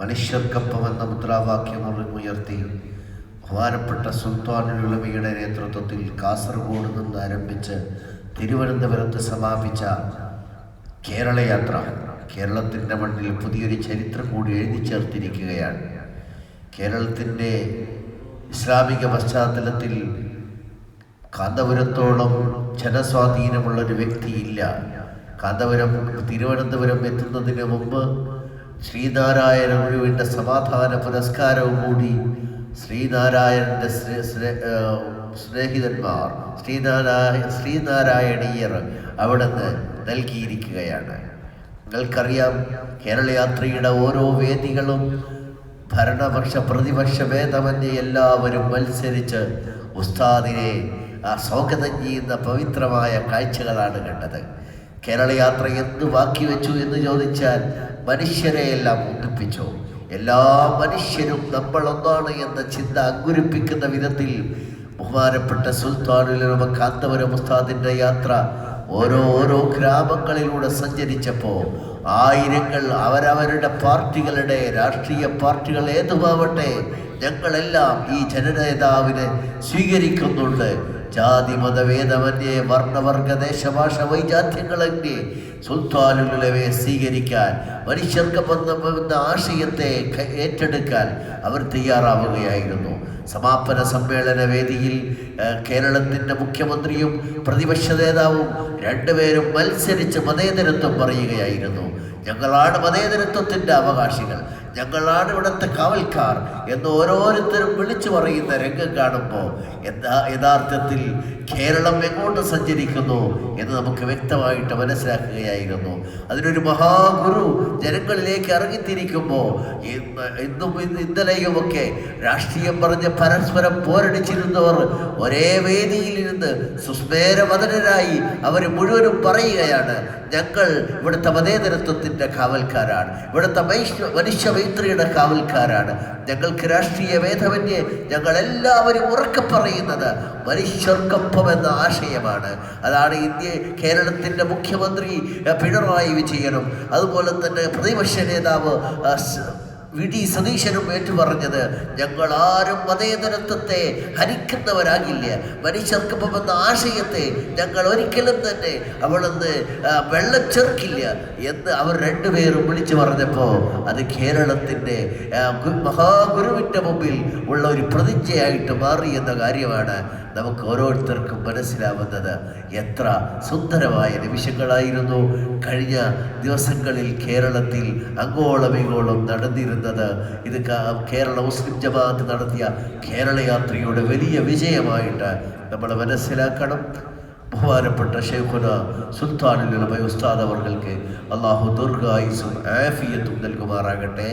മനുഷ്യർക്കൊപ്പം എന്ന മുദ്രാവാക്യം ഉയർത്തി. ബഹുമാനപ്പെട്ട സുൽത്താനുലമയുടെ നേതൃത്വത്തിൽ കാസർഗോഡ് നിന്ന് ആരംഭിച്ച് തിരുവനന്തപുരത്ത് സമാപിച്ച കേരളയാത്ര കേരളത്തിന്റെ മണ്ണിൽ പുതിയൊരു ചരിത്രം കൂടി എഴുതി ചേർത്തിരിക്കുകയാണ്. കേരളത്തിന്റെ ഇസ്ലാമിക പശ്ചാത്തലത്തിൽ കാന്തപുരത്തോളം ജനസ്വാധീനമുള്ളൊരു വ്യക്തിയില്ല. കാന്തപുരം തിരുവനന്തപുരം എത്തുന്നതിന് മുമ്പ് ശ്രീനാരായണ ഗുരുവിന്റെ സമാധാന പുരസ്കാരവും കൂടി ശ്രീനാരായണന്റെ സ്നേഹിതന്മാർ ശ്രീനാരായ ശ്രീനാരായണീയർ അവിടുന്ന് നൽകിയിരിക്കുകയാണ്. നിങ്ങൾക്കറിയാം കേരളയാത്രയുടെ ഓരോ വേദികളും ഭരണപക്ഷ പ്രതിപക്ഷ ഭേദമന്യേ എല്ലാവരും മത്സരിച്ച് ഉസ്താദിനെ സ്വാഗതം ചെയ്യുന്ന പവിത്രമായ കാഴ്ചകളാണ് കണ്ടത്. കേരളയാത്ര എന്ത് ബാക്കി വെച്ചു എന്ന് ചോദിച്ചാൽ മനുഷ്യരെ എല്ലാം ഒന്നിപ്പിച്ചു. എല്ലാ മനുഷ്യരും നമ്മൾ ഒന്നാണ് എന്ന ചിന്ത അങ്കുരിപ്പിക്കുന്ന വിധത്തിൽ ബഹുമാനപ്പെട്ട സുൽത്താനുലമ കാന്തപുരം ഉസ്താദിന്റെ യാത്ര ഓരോ ഓരോ ഗ്രാമങ്ങളിലൂടെ സഞ്ചരിച്ചപ്പോൾ ആയിരങ്ങൾ അവരവരുടെ പാർട്ടികളുടെ രാഷ്ട്രീയ പാർട്ടികൾ ഏതുമാവട്ടെ ഞങ്ങളെല്ലാം ഈ ജനനേതാവിനെ സ്വീകരിക്കുന്നുണ്ട്. ജാതി മതഭേദമന്യേ വർണവർഗ ദേശഭാഷ വൈജാത്യങ്ങളെ സുൽത്താനുകളെ സ്വീകരിക്കാൻ മനുഷ്യർക്ക് ബന്ധമെന്ന ആശയത്തെ ഏറ്റെടുക്കാൻ അവർ തയ്യാറാവുകയായിരുന്നു. സമാപന സമ്മേളന വേദിയിൽ കേരളത്തിന്റെ മുഖ്യമന്ത്രിയും പ്രതിപക്ഷ നേതാവും രണ്ടുപേരും മത്സരിച്ച് മതേതരത്വം പറയുകയായിരുന്നു. ഞങ്ങളാണ് മതേതരത്വത്തിന്റെ അവകാശികൾ. ഞങ്ങളാണ് ഇവിടുത്തെ കാവൽക്കാർ എന്ന് ഓരോരുത്തരും വിളിച്ചു പറയുന്ന രംഗം കാണുമ്പോൾ എന്താ യഥാർത്ഥത്തിൽ കേരളം എങ്ങോട്ട് സഞ്ചരിക്കുന്നു എന്ന് നമുക്ക് വ്യക്തമായിട്ട് മനസ്സിലാക്കുകയായിരുന്നു. അതിനൊരു മഹാഗുരു ജനങ്ങളിലേക്ക് ഇറങ്ങിത്തിരിക്കുമ്പോൾ ഇന്ന് ഇന്നും ഇന്നലെയുമൊക്കെ രാഷ്ട്രീയം പറഞ്ഞ് പരസ്പരം പോരടിച്ചിരുന്നവർ ഒരേ വേദിയിലിരുന്ന് സുസ്മേരവദനരായി അവർ മുഴുവനും പറയുകയാണ് ഞങ്ങൾ ഇവിടുത്തെ മതേതരത്വത്തിന്റെ കാവൽക്കാരാണ്. ഇവിടുത്തെ മൈഷ്ണ മനുഷ്യമൈത്രിയുടെ കാവൽക്കാരാണ്. ഞങ്ങൾക്ക് രാഷ്ട്രീയ ഭേദമന്യേ ഞങ്ങൾ എല്ലാവരും ഉറക്കെ പറയുന്നത് മനുഷ്യർക്കൊപ്പം എന്ന ആശയമാണ്. അതാണ് ഇന്ത്യ കേരളത്തിന്റെ മുഖ്യമന്ത്രി പിണറായി വിജയനും. അതുപോലെ തന്നെ പ്രതിപക്ഷ നേതാവ് വി ഡി സതീശനും ഏറ്റുപറഞ്ഞത് ഞങ്ങൾ ആരും മതേതരത്വത്തെ ഹരിക്കുന്നവരാകില്ല മനുഷ്യർക്കൊപ്പമെന്ന ആശയത്തെ ഞങ്ങൾ ഒരിക്കലും തന്നെ അവളെന്ന് വെള്ളം ചേർക്കില്ല എന്ന് അവർ രണ്ടുപേരും വിളിച്ചു പറഞ്ഞപ്പോൾ അത് കേരളത്തിന്റെ മഹാഗുരുവിന്റെ മുമ്പിൽ ഉള്ള ഒരു പ്രതിജ്ഞയായിട്ട് മാറി എന്ന കാര്യമാണ് നമുക്ക് ഓരോരുത്തർക്കും മനസ്സിലാവുന്നത്. എത്ര സുന്ദരമായ നിമിഷങ്ങളായിരുന്നു കഴിഞ്ഞ ദിവസങ്ങളിൽ കേരളത്തിൽ അങ്ങോളം ഇങ്ങോളം നടന്നിരുന്നത് ഇത് കേരള മുസ്ലിം ജമാഅത്ത് നടത്തിയ കേരളയാത്രയുടെ വലിയ വിജയമായിട്ട് നമ്മൾ മനസ്സിലാക്കണം. ബഹുമാനപ്പെട്ട ഷെയ്ഖുന സുൽത്താനുൽ ഉസ്താദ് അവർക്ക് അള്ളാഹു ദുർഗായുസും ആഫിയത്തും നൽകുമാറാകട്ടെ.